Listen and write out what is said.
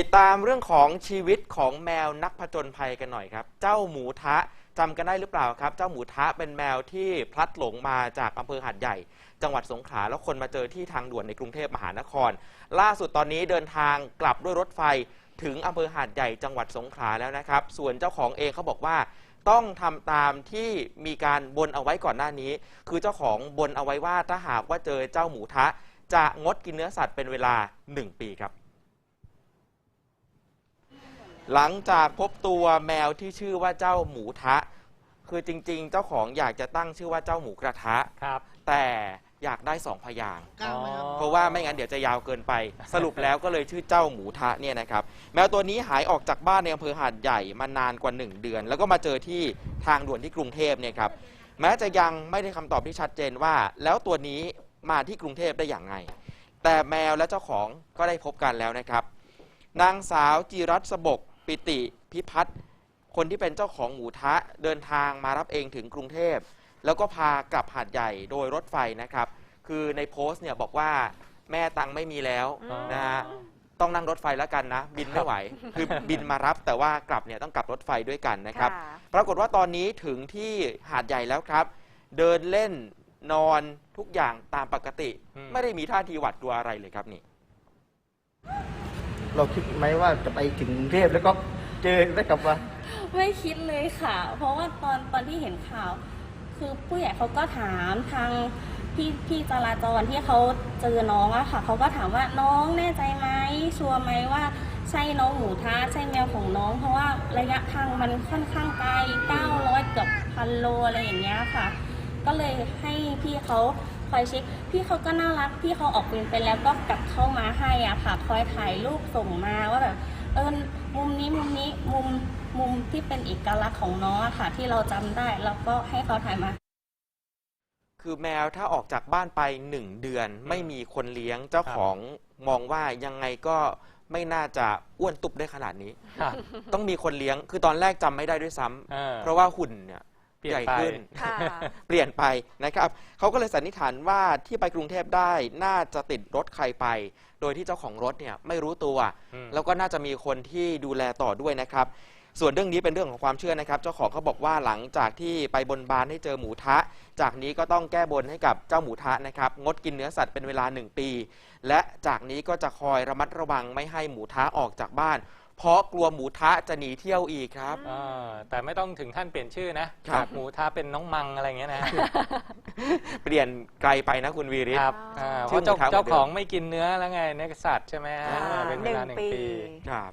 ติดตามเรื่องของชีวิตของแมวนักผจญภัยกันหน่อยครับ เจ้าหมูทะจำกันได้หรือเปล่าครับ เจ้าหมูทะเป็นแมวที่พลัดหลงมาจากอำเภอหาดใหญ่ จังหวัดสงขลาแล้วคนมาเจอที่ทางด่วนในกรุงเทพมหานคร ล่าสุดตอนนี้เดินทางกลับด้วยรถไฟถึงอำเภอหาดใหญ่จังหวัดสงขลาแล้วนะครับ ส่วนเจ้าของเองเขาบอกว่าต้องทำตามที่มีการบนเอาไว้ก่อนหน้านี้ คือเจ้าของบนเอาไว้ว่าถ้าหากว่าเจอเจ้าหมูทะ จะงดกินเนื้อสัตว์เป็นเวลา 1 ปีครับ หลังจากพบตัวแมวที่ชื่อว่าเจ้าหมูทะ คือจริงๆ เจ้าของอยากจะตั้งชื่อว่าเจ้าหมูกระทะ ครับ แต่อยากได้สองพยางค์กล้าไหมครับ เพราะว่าไม่งั้นเดี๋ยวจะยาวเกินไป สรุปแล้วก็เลยชื่อเจ้าหมูทะเนี่ยนะครับ แมวตัวนี้หายออกจากบ้านในอำเภอหาดใหญ่มานานกว่า 1 เดือน แล้วก็มาเจอที่ทางด่วนที่กรุงเทพเนี่ยครับแม้จะยังไม่ได้คำตอบที่ชัดเจนว่า แล้วตัวนี้มาที่กรุงเทพได้อย่างไง แต่แมวและเจ้าของก็ได้พบกันแล้วนะครับ นางสาวจีรัตน์สบก ปิติพิพัฒน์คนที่เป็นเจ้าของหมูทะเดินทางมารับเองถึงกรุงเทพ แล้วก็พากลับหาดใหญ่โดยรถไฟนะครับ คือในโพสต์เนี่ยบอกว่าแม่ตังค์ไม่มีแล้วอ๋อนะฮะต้องนั่งรถไฟแล้วกันนะ บินไม่ไหว คือบินมารับแต่ว่ากลับเนี่ยต้องกลับรถไฟด้วยกันนะครับ ค่ะ ปรากฏว่าตอนนี้ถึงที่หาดใหญ่แล้วครับ เดินเล่นนอนทุกอย่างตามปกติ อืม ไม่ได้มีท่าทีหวาดกลัวอะไรเลยครับนี่ เราคิดไหมว่าจะไปถึงกรุงเทพแล้วก็เจอได้กลับมา ไม่คิดเลยค่ะ เพราะว่าตอนตอนที่เห็นข่าว คือผู้ใหญ่เขาก็ถามทางพี่พี่จราจรที่เขาเจอน้องอะค่ะเขาก็ถามว่าน้องแน่ใจไหมชัวร์ไหมว่าใช่น้องหมูทะใช่แมวของน้อง เพราะว่าระยะทางมันค่อนข้างไกล900เกือบพันโลอะไรอย่างเงี้ยค่ะ ก็เลยให้พี่เขา คอยเช็คพี่เขาก็น่ารักพี่เขาออกเวรไปแล้วก็กลับเข้ามาให้อะค่ะคอยถ่ายรูปส่งมาว่าแบบเออมุมนี้มุมนี้มุมมุมที่เป็นเอกลักษณ์ของน้องอะค่ะ ที่เราจำได้แล้วก็ให้เขาถ่ายมา คือแมวถ้าออกจากบ้านไปหนึ่งเดือน ไม่มีคนเลี้ยงเจ้าของมองว่ายังไงก็ไม่น่าจะอ้วนตุบได้ขนาดนี้ ครับต้องมีคนเลี้ยงคือตอนแรกจำไม่ได้ด้วยซ้ำ เออเพราะว่าหุ่นเนี่ยเปลี่ย ใหนญ่ไปขึ้น ค่ะ เปลี่ยนไปนะครับเขาก็เลยสันนิษฐานว่าที่ไปกรุงเทพได้น่าจะติดรถใครไป โดยที่เจ้าของรถเนี่ยไม่รู้ตัว อืม แล้วก็น่าจะมีคนที่ดูแลต่อด้วยนะครับ ส่วนเรื่องนี้เป็นเรื่องของความเชื่อนะครับ เจ้าของเขาบอกว่าหลังจากที่ไปบนบานให้เจอหมูทะ จากนี้ก็ต้องแก้บนให้กับเจ้าหมูทะนะครับงดกินเนื้อสัตว์เป็นเวลา 1 ปี และจากนี้ก็จะคอยระมัดระวังไม่ให้หมูทะออกจากบ้าน เพราะกลัวหมูทะจะหนีเที่ยวอีกครับ อ่าแต่ไม่ต้องถึงขั้นเปลี่ยนชื่อนะครับจากหมูทาเป็นน้องมังอะไรอย่างเงี้ยนะ เปลี่ยนไกลไปนะคุณวีริศ ครับอ่าเพชื่อราะเจ้าหมูทะเหมือนเดิม เจ้าของไม่กินเนื้อแล้วไงเนื้อสัตว์ใช่ไหมฮะอ่าเป็นเวลาหนึ่งปีครับ